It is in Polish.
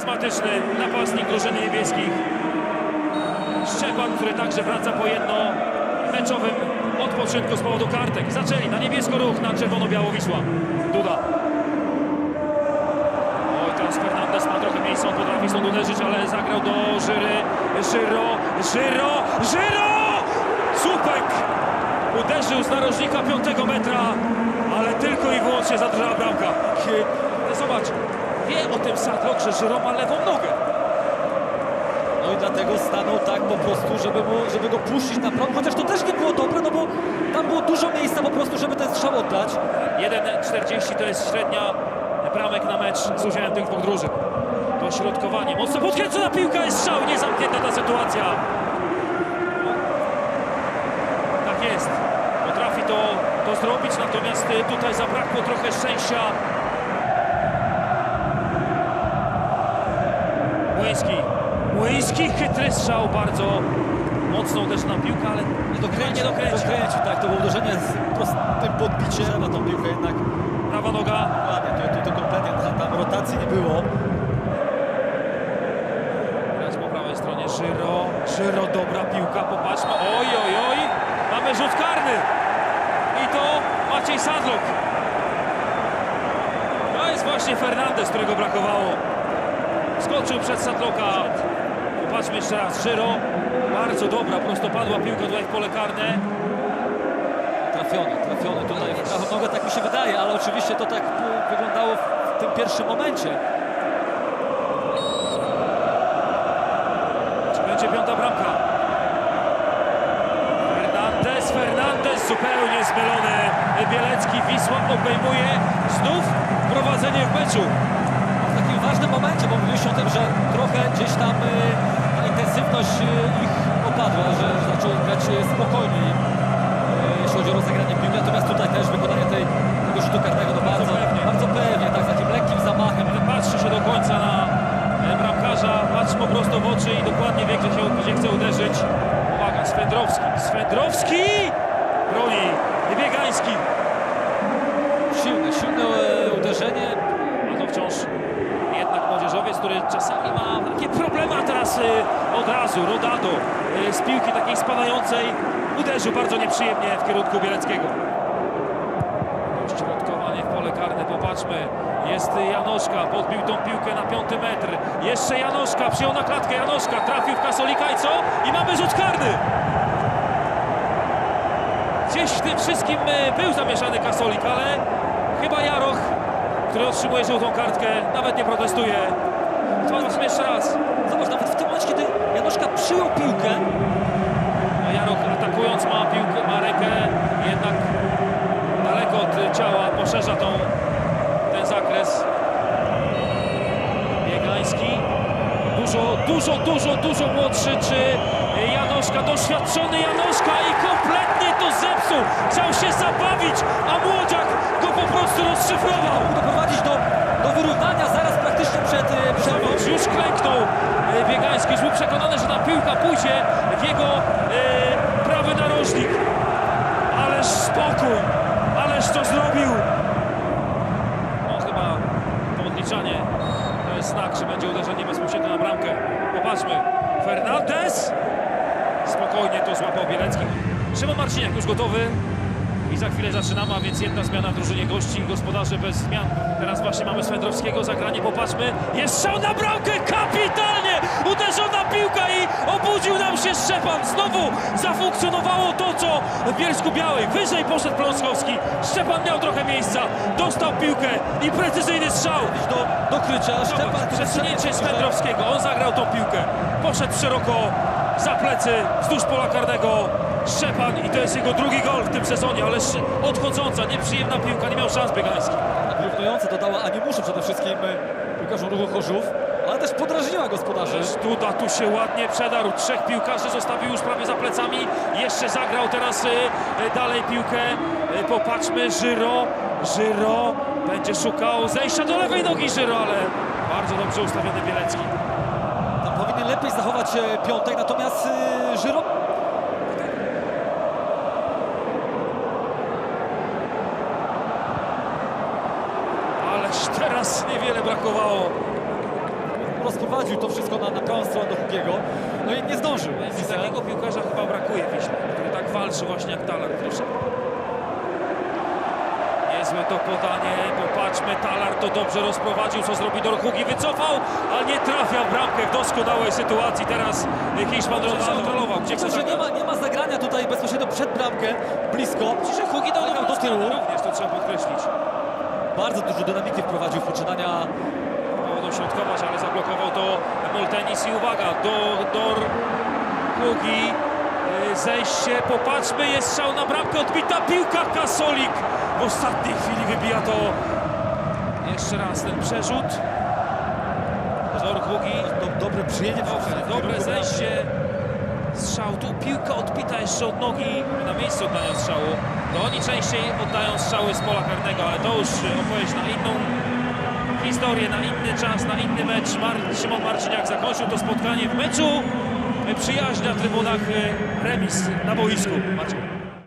charyzmatyczny napastnik drużyny niebieskich. Szczepan, który także wraca po jedno meczowym odpoczynku z powodu kartek. Zaczęli na niebiesko ruch, na czerwono-biało Wisła. Duda. Oj, teraz Fernandez ma trochę miejsca, on potrafi stąd uderzyć, ale zagrał do Żyry. Żyro, Żyro, Żyro! Słupek! Uderzył z narożnika piątego metra, ale tylko i wyłącznie za duża bramka. Zobacz, wie o tym Sadlok, że Żyro ma lewą nogę. No i dlatego stanął tak po prostu, żeby, mu, żeby go puścić na prąd, chociaż to też nie było dobre, no bo tam było dużo miejsca po prostu, żeby ten strzał oddać. 1,40 to jest średnia bramek na mecz z udziałem tych dwóch drużyn. Dośrodkowanie, mocno podkręcona piłka jest strzał, nie zamknięta ta sytuacja. Tak jest, potrafi to, to zrobić, natomiast y, tutaj zabrakło trochę szczęścia. Młyński, chytry strzał, bardzo mocno uderzona piłka, ale Nie dokręcił, nie dokręcił. dokręcił tak, to było uderzenie z prostym podbiciem, trzeba tą piłkę jednak Prawa noga, ładnie, to, to, to kompletnie tam, tam rotacji nie było. Teraz po prawej stronie Żyro. Żyro, dobra piłka, popatrzmy. Oj, oj, oj. Mamy rzut karny. I to Maciej Sadlok. To jest właśnie Fernandez, którego brakowało. Skoczył przed Sadloka. Popatrzmy jeszcze raz. Żyro. Bardzo dobra, prostopadła piłka tutaj w pole karne. Trafiony, trafiony tutaj w prawą nogę, tak mi się wydaje, ale oczywiście to tak wyglądało w tym pierwszym momencie. Czy będzie piąta bramka? Fernandez, Fernandez zupełnie zmylony. Bielecki, Wisła obejmuje znów prowadzenie w meczu. w takim ważnym momencie, bo mówiliśmy o tym, że trochę gdzieś tam y, ta intensywność y, ich opadła, że zaczęły grać y, spokojniej, y, jeśli chodzi o rozegranie piłki. Natomiast tutaj też wykonanie tej, tego rzutu karnego no bardzo, pewnie. bardzo pewnie, tak, z takim lekkim zamachem. Patrzy się do końca na e, bramkarza, patrzy mu prosto w oczy i dokładnie wie, gdzie, się, gdzie chce uderzyć. Uwaga, Swędrowski, Swędrowski! Broni, Biegański. Silne, silne e, uderzenie. A to wciąż jednak młodzieżowiec, który czasami ma takie problemy, a teraz y, od razu Rodado y, z piłki takiej spadającej uderzył bardzo nieprzyjemnie w kierunku Bieleckiego. Środkowanie w pole karne, popatrzmy. Jest Janoszka, podbił tą piłkę na piąty metr. Jeszcze Janoszka, przyjął na klatkę Janoszka, trafił w Kasolika i co? I mamy rzut karny! Gdzieś w tym wszystkim y, był zamieszany Kasolik, ale chyba Jaroch, który otrzymuje żółtą kartkę, nawet nie protestuje. Zobaczmy jeszcze raz. Zobacz, nawet w tym momencie, kiedy Janoszka przyjął piłkę, A Jaroch atakując ma piłkę, ma rękę jednak daleko od ciała, poszerza tą, ten zakres. Biegański. Dużo, dużo, dużo, dużo młodszy, czy Janoszka, doświadczony Janoszka i kompletnie to zepsuł. Chciał się zabawić, a młodziak go po prostu rozszyfrował. doprowadzić do, do wyrównania zaraz praktycznie przed e, przerwą. Zobacz, już klęknął Biegański, już był przekonany, że ta piłka pójdzie w jego e, prawy narożnik. Ależ spokój, ależ to zrobił. No chyba to odliczanie to jest znak, że będzie uderzenie bezpośrednio na bramkę. Popatrzmy, Fernandez. Spokojnie to złapał Bielecki. Szymon Marciniak już gotowy. I za chwilę zaczynamy, a więc jedna zmiana w drużynie gości, gospodarze bez zmian. Teraz właśnie mamy Swędrowskiego, zagranie, popatrzmy. Jest strzał na bramkę, kapitalnie! Uderzona piłka i obudził nam się Szczepan. Znowu zafunkcjonowało to, co w Bielsku Białej. Wyżej poszedł Pląskowski. Szczepan miał trochę miejsca, dostał piłkę i precyzyjny strzał. Do, do krycia. Szczepan, przesunięcie Swędrowskiego, on zagrał tą piłkę. Poszedł szeroko za plecy, wzdłuż pola karnego. Szczepan i to jest jego drugi gol w tym sezonie, ależ odchodząca, nieprzyjemna piłka, nie miał szans Biegański. Wyrównujące dodała Animuszu przede wszystkim piłkarzom ruchu Chorzów, ale też podrażniła gospodarzy. Duda tu się ładnie przedarł, trzech piłkarzy zostawił już prawie za plecami, jeszcze zagrał teraz y, y, dalej piłkę, y, popatrzmy, Żyro, Żyro będzie szukał zejścia do lewej nogi Żyro, ale bardzo dobrze ustawiony Bielecki. Tam powinien lepiej zachować e, piątek, natomiast e, Żyro... Ależ teraz niewiele brakowało. Po rozprowadził to wszystko na, na prawą stronę do Hugiego. No i nie zdążył. Więc takiego piłkarza chyba brakuje Wiśle, który tak walczy właśnie jak Talar. Proszę. Niezłe to podanie, popatrzmy, Talar to dobrze rozprowadził, co zrobi do Hugi, wycofał, ale nie trafia w bramkę w doskonałej sytuacji. Teraz Hiszpan kontrolował, gdzie Myślę, że nie ma, nie ma zagrania tutaj bezpośrednio przed bramkę, blisko. Że Hugi dał do tyłu. Również to trzeba podkreślić. Bardzo dużo dynamiki wprowadził w poczynania Próbował dośrodkować, ale zablokował to Moltenis i uwaga, do, do Hugi. Yy, Zejście, popatrzmy, jest strzał na bramkę, odbita piłka, Kasolik w ostatniej chwili wybija to. Jeszcze raz ten przerzut. Dor Hugi, do, dobre przyjęcie. dobre, dobre zejście. Strzał, tu piłka odbita jeszcze od nogi na miejscu oddania strzału. To oni częściej oddają strzały z pola karnego, ale to już opowieść na inną historię, na inny czas, na inny mecz. Mar Szymon Marciniak zakończył to spotkanie w meczu przyjaźń na trybunach, e, remis na boisku.